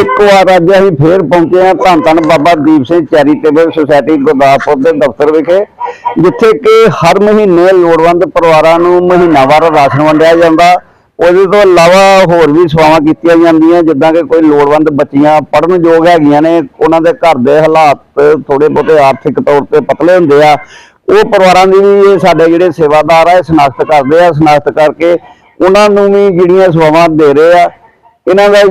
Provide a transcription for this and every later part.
ਇੱਕ ਵਾਰ ਅੱਜ ਅਸੀਂ ਫੇਰ ਪਹੁੰਚੇ ਹਾਂ ਧੰਨ ਧੰਨ ਬਾਬਾ ਦੀਪ ਸਿੰਘ ਚੈਰੀਟੇਬਲ ਸੁਸਾਇਟੀ ਗੁਰਦਾਸਪੁਰ ਦੇ ਦਫ਼ਤਰ ਵਿਖੇ, ਜਿੱਥੇ ਕਿ ਹਰ ਮਹੀਨੇ ਲੋੜਵੰਦ ਪਰਿਵਾਰਾਂ ਨੂੰ ਮਹੀਨਾਵਾਰ ਰਾਸ਼ਨ ਵੰਡਿਆ ਜਾਂਦਾ। ਉਹਦੇ ਤੋਂ ਇਲਾਵਾ ਹੋਰ ਵੀ ਸੇਵਾਵਾਂ ਕੀਤੀਆਂ ਜਾਂਦੀਆਂ, ਜਿੱਦਾਂ ਕਿ ਕੋਈ ਲੋੜਵੰਦ ਬੱਚੀਆਂ ਪੜ੍ਹਨ ਯੋਗ ਹੈਗੀਆਂ ਨੇ, ਉਹਨਾਂ ਦੇ ਘਰ ਦੇ ਹਾਲਾਤ ਥੋੜੇ ਬਹੁਤੇ ਆਰਥਿਕ ਤੌਰ ਤੇ ਪਤਲੇ ਹੁੰਦੇ ਆ। ਉਹ ਪਰਿਵਾਰਾਂ ਦੀ ਵੀ ਇਹ ਸਾਡੇ ਜਿਹੜੇ ਸੇਵਾਦਾਰ ਆ, ਇਹ ਸ਼ਨਾਖਤ ਕਰਦੇ ਆ। ਸ਼ਨਾਖਤ ਕਰਕੇ ਉਹਨਾਂ ਨੂੰ ਵੀ ਜਿਹੜੀਆਂ ਸੇਵਾਵਾਂ ਦੇ ਰਹੇ ਆ, ਇਹਨਾਂ ਦਾ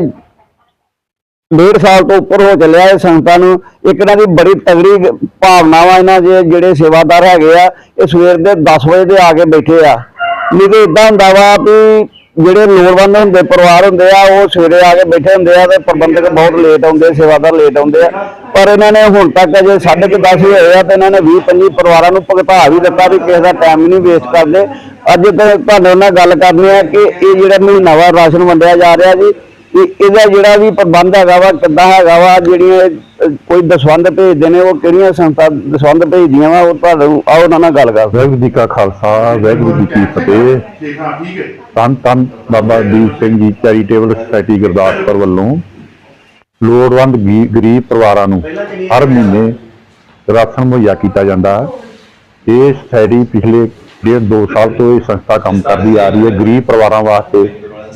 ਡੇਢ ਸਾਲ ਤੋਂ ਉੱਪਰ ਹੋ ਚੱਲਿਆ ਇਹ ਸੰਗਤਾਂ ਨੂੰ। ਇੱਕ ਇਹਨਾਂ ਦੀ ਬੜੀ ਤਗੜੀ ਭਾਵਨਾਵਾ ਇਹਨਾਂ ਦੇ ਜਿਹੜੇ ਸੇਵਾਦਾਰ ਹੈਗੇ ਆ, ਇਹ ਸਵੇਰ ਦੇ 10 ਵਜੇ ਦੇ ਆ ਕੇ ਬੈਠੇ ਆ। ਨਹੀਂ ਤੇ ਇਦਾਂ ਹੁੰਦਾ ਵਾ ਵੀ ਜਿਹੜੇ ਲੋੜਵੰਦ ਹੁੰਦੇ, ਪਰਿਵਾਰ ਹੁੰਦੇ ਆ, ਉਹ ਸਵੇਰੇ ਆ ਕੇ ਬੈਠੇ ਹੁੰਦੇ ਆ ਤੇ ਪ੍ਰਬੰਧਕ ਬਹੁਤ ਲੇਟ ਆਉਂਦੇ, ਸੇਵਾਦਾਰ ਲੇਟ ਆਉਂਦੇ ਆ। ਪਰ ਇਹਨਾਂ ਨੇ ਹੁਣ ਤੱਕ ਅਜੇ 10:30 ਹੀ ਹੋਏ ਆ ਤੇ ਇਹਨਾਂ ਨੇ 20 25 ਪਰਿਵਾਰਾਂ ਨੂੰ ਭੁਗਤਾ ਵੀ ਦਿੱਤਾ ਵੀ ਕਿਸੇ ਦਾ ਟਾਈਮ ਨਹੀਂ ਵੇਸਟ ਕਰਦੇ। ਅੱਜ ਤੇ ਤੁਹਾਨੂੰ ਨਾਲ ਗੱਲ ਕਰਨੀ ਆ ਕਿ ਇਹ ਜਿਹੜਾ ਮਹੀਨਾਵਾਰ ਰਾਸ਼ਨ ਵੰਡਿਆ ਜਾ ਰਿਹਾ ਜੀ ਇਹਦਾ ਜਿਹੜਾ ਵੀ ਪ੍ਰਬੰਧ ਹੈਗਾ ਵਾ, ਕਿੱਦਾਂ ਹੈਗਾ ਵਾ, ਜਿਹੜੀਆਂ ਕੋਈ ਦਸਵੰਦ ਭੇਜਦੇ ਨੇ, ਉਹ ਕਿਹੜੀਆਂ ਸੰਸਥਾ ਦਸਵੰਦ ਭੇਜਦੀਆਂ ਵਾ, ਉਹ ਤੁਹਾਨੂੰ, ਆਓ ਉਹਨਾਂ ਨਾਲ ਗੱਲ ਕਰਦੇ ਵਾਹਿਗੁਰੂ ਜੀ ਕਾ ਖਾਲਸਾ, ਵਾਹਿਗੁਰੂ ਜੀ ਕੀ ਫਤਿਹ। ਠੀਕ ਹਾਂ ਬਾਬਾ ਦੀਪ ਸਿੰਘ ਜੀ, ਚੈਰੀਟੇਬਲ ਸੁਸਾਇਟੀ ਗੁਰਦਾਸਪੁਰ ਵੱਲੋਂ ਲੋੜਵੰਦ ਗਰੀਬ ਪਰਿਵਾਰਾਂ ਨੂੰ ਹਰ ਮਹੀਨੇ ਰਾਸ਼ਨ ਮੁਹੱਈਆ ਕੀਤਾ ਜਾਂਦਾ। ਇਹ ਸੁਸਾਇਟੀ ਪਿਛਲੇ ਡੇਢ ਦੋ ਸਾਲ ਤੋਂ ਇਹ ਸੰਸਥਾ ਕੰਮ ਕਰਦੀ ਆ ਰਹੀ ਹੈ। ਗਰੀਬ ਪਰਿਵਾਰਾਂ ਵਾਸਤੇ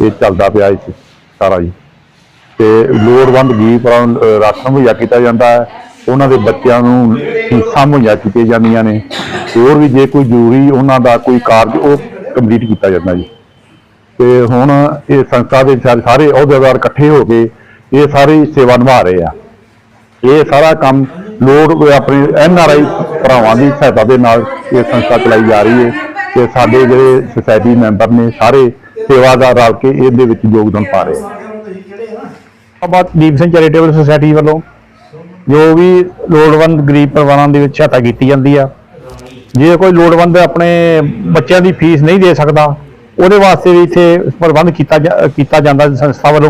ਇਹ ਚੱਲਦਾ ਪਿਆ ਇਸ ਸਾਰਾ ਜੀ। ਤੇ ਲੋੜਵੰਦ ਗਰੀਬ ਪਰਿਵਾਰਾਂ ਨੂੰ ਰਾਸ਼ਨ ਮੁਹੱਈਆ ਕੀਤਾ ਜਾਂਦਾ ਹੈ। ਉਹਨਾਂ ਦੇ ਬੱਚਿਆਂ ਨੂੰ ਫੀਸਾਂ ਮੁਹੱਈਆ ਕੀਤੀਆਂ ਜਾਂਦੀਆਂ ਨੇ। ਹੋਰ ਵੀ ਜੇ ਕੋਈ ਜ਼ਰੂਰੀ ਉਹਨਾਂ ਦਾ ਕੋਈ ਕਾਰਜ, ਉਹ ਕੰਪਲੀਟ ਕੀਤਾ ਜਾਂਦਾ ਜੀ। ਤੇ ਹੁਣ ਇਹ ਸੰਸਥਾ ਦੇ ਸਾਰੇ ਸਾਰੇ ਅਹੁਦੇਦਾਰ ਇਕੱਠੇ ਹੋ ਕੇ ਇਹ ਸਾਰੀ ਸੇਵਾ ਨਿਭਾ ਰਹੇ ਆ। ਇਹ ਸਾਰਾ ਕੰਮ ਲੋੜ ਆਪਣੇ ਐਨ ਆਰ ਆਈ ਭਰਾਵਾਂ ਦੀ ਸਹਾਇਤਾ ਦੇ ਨਾਲ ਇਹ ਸੰਸਥਾ ਚਲਾਈ ਜਾ ਰਹੀ ਹੈ। ਤੇ ਸਾਡੇ ਜਿਹੜੇ ਸੁਸਾਇਟੀ ਮੈਂਬਰ ਨੇ ਸਾਰੇ ਸੇਵਾਦਾਰ ਰਲ ਕੇ ਇਹਦੇ ਵਿੱਚ ਯੋਗਦਾਨ ਪਾ ਰਹੇ ਆ। ਬਾਬਾ ਦੀਪ ਸਿੰਘ ਚੈਰੀਟੇਬਲ ਸੁਸਾਇਟੀ ਵੱਲੋਂ ਜੋ ਵੀ ਲੋੜਵੰਦ ਗਰੀਬ ਪਰਿਵਾਰਾਂ ਦੇ ਵਿੱਚ ਸਹਾਇਤਾ ਕੀਤੀ ਜਾਂਦੀ ਆ, ਜੇ ਕੋਈ ਲੋੜਵੰਦ ਆਪਣੇ ਬੱਚਿਆਂ ਦੀ ਫੀਸ ਨਹੀਂ ਦੇ ਸਕਦਾ, ਉਹਦੇ ਵਾਸਤੇ ਵੀ ਇੱਥੇ ਪ੍ਰਬੰਧ ਕੀਤਾ ਜਾ- ਕੀਤਾ ਜਾਂਦਾ ਸੰਸਥਾ ਵੱਲੋਂ।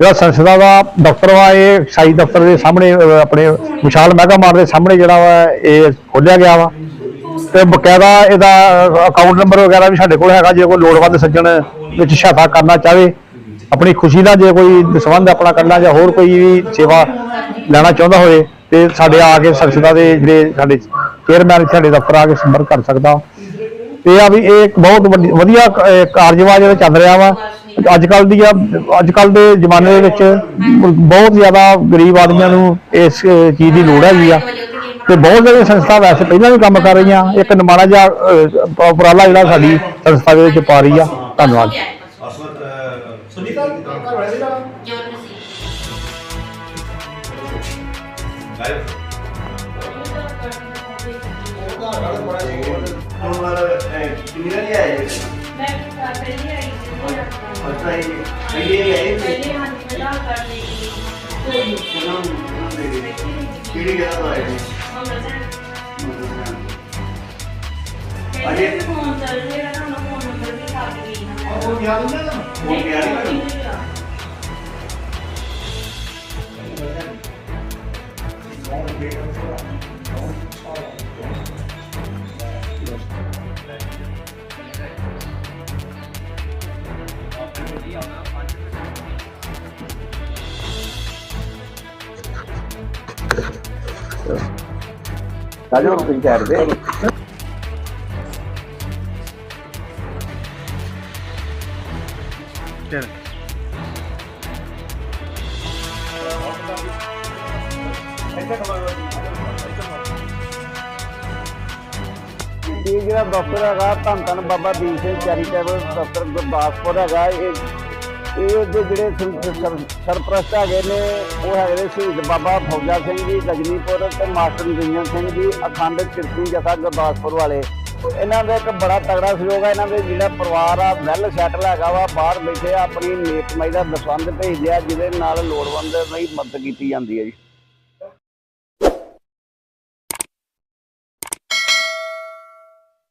ਜਿਹੜਾ ਸੰਸਥਾ ਦਾ ਦਫ਼ਤਰ ਵਾ, ਇਹ ਸਾਈ ਦਫ਼ਤਰ ਦੇ ਸਾਹਮਣੇ ਆਪਣੇ ਵਿਸ਼ਾਲ ਮੈਗਾ ਮਾਰ ਦੇ ਸਾਹਮਣੇ ਜਿਹੜਾ ਵਾ, ਇਹ ਖੋਲਿਆ ਗਿਆ ਵਾ। ਤੇ ਬਕਾਇਦਾ ਇਹਦਾ ਅਕਾਊਂਟ ਨੰਬਰ ਵਗੈਰਾ ਵੀ ਸਾਡੇ ਕੋਲ ਹੈਗਾ, ਜੇ ਕੋਈ ਲੋੜਵੰਦ ਸੱਜਣ ਵਿੱਚ ਸਹਾਇਤਾ ਕਰਨਾ ਚਾਹਵੇ ਆਪਣੀ ਖੁਸ਼ੀ ਦਾ ਜੇ ਕੋਈ ਸੰਬੰਧ ਆਪਣਾ ਕਰਨਾ ਜਾਂ ਹੋਰ ਕੋਈ ਵੀ ਸੇਵਾ ਲੈਣਾ ਚਾਹੁੰਦਾ ਹੋਵੇ ਤੇ ਸਾਡੇ ਆ ਕੇ ਸੰਸਥਾ ਦੇ ਜਿਹੜੇ ਸਾਡੇ ਚੇਅਰਮੈਨ ਸਾਡੇ ਦਫ਼ਤਰ ਆ ਕੇ ਸੰਪਰਕ ਕਰ ਸਕਦਾ। ਇਹ ਆ ਵੀ ਇਹ ਇੱਕ ਬਹੁਤ ਵੱਡੀ- ਵਧੀਆ ਕਾਰਜਵਾ ਜਿਹੜਾ ਚੱਲ ਰਿਹਾ ਵਾ। ਅੱਜ ਕੱਲ ਦੀ ਅੱਜ ਕੱਲ ਦੇ ਜ਼ਮਾਨੇ ਦੇ ਵਿੱਚ ਬਹੁਤ ਜ਼ਿਆਦਾ ਗਰੀਬ ਆਦਮੀਆਂ ਨੂੰ ਇਸ ਚੀਜ਼ ਦੀ ਲੋੜ ਹੈਗੀ ਆ। ਤੇ ਬਹੁਤ ਜਿਹੜੇ ਸੰਸਥਾ ਵੈਸੇ ਪਹਿਲਾਂ ਵੀ ਕੰਮ ਕਰ ਰਹੀਆਂ। ਇੱਕ ਨਿਮਾਣਾ ਜਿਹਾ ਅਹ, ਉਪਰਾਲਾ ਜਿਹੜਾ ਸਾਡੀ ਸੰਸਥਾ ਦੇ ਵਿੱਚ ਪਾ ਰਹੀ ਆ। ਧੰਨਵਾਦ। ਸੁਨੀਤਾ ਘਰ ਵਾਲੇ ਦਾ ਗਾਇਬ ਹੁਣ ਵਾਲਾ ਕਿੰਨੀ ਵਾਰੀ ਆਏ ਅੱਛਾ ਇਹ ਪਹਿਲੇ ਆਏ ਸੀ। ਕਿਹੜੀ ਜਗ੍ਹਾ ਤੋਂ ਆਏ अजय फोन कर ले रहा ना फोन नंबर भी साथ में और वो याद है ना वो याद है Yeah. ਸਾਜੋ ਤੁਸੀਂ ਕਰਦੇ ਇਹ ਜਿਹੜਾ ਦਫ਼ਤਰ ਹੈਗਾ ਧੰਨ ਧੰਨ ਬਾਬਾ ਦੀਪ ਸਿੰਘ ਚੈਰੀਟੇਬਲ ਦਫ਼ਤਰ ਗੁਰਦਾਸਪੁਰ ਹੈਗਾ ਇਹ ਇਹ ਦੇ ਜਿਹੜੇ ਸਰ- ਸਰਪ੍ਰਸਤ ਹੈਗੇ ਨੇ, ਉਹ ਹੈਗੇ ਨੇ ਸ਼ਹੀਦ ਬਾਬਾ ਫੌਜਾ ਸਿੰਘ ਜੀ, ਗਜਨੀਪੁਰ ਤੇ ਮਾਸਟਰ ਨਰਿੰਦਰ ਸਿੰਘ ਜੀ, ਅਖੰਡ ਕਿਰਤੀ ਜਥਾ ਗੁਰਦਾਸਪੁਰ ਵਾਲੇ। ਇਹਨਾਂ ਦਾ ਇੱਕ ਬੜਾ ਤਗੜਾ ਸਹਿਯੋਗ ਹੈ ਇਹਨਾਂ ਦੇ ਜਿਹੜਾ ਪਰਿਵਾਰ ਆ, ਵੈਲ ਸੈਟਲ ਹੈਗਾ ਵਾ, ਬਾਹਰ ਬੈਠੇ ਆਪਣੀ ਨੇਕਮਾਈ ਦਾ ਦਸਵੰਦ ਭੇਜਦੇ ਆ, ਜਿਹਦੇ ਨਾਲ ਲੋੜਵੰਦ ਦੀ ਮਦਦ ਕੀਤੀ ਜਾਂਦੀ ਹੈ ਜੀ।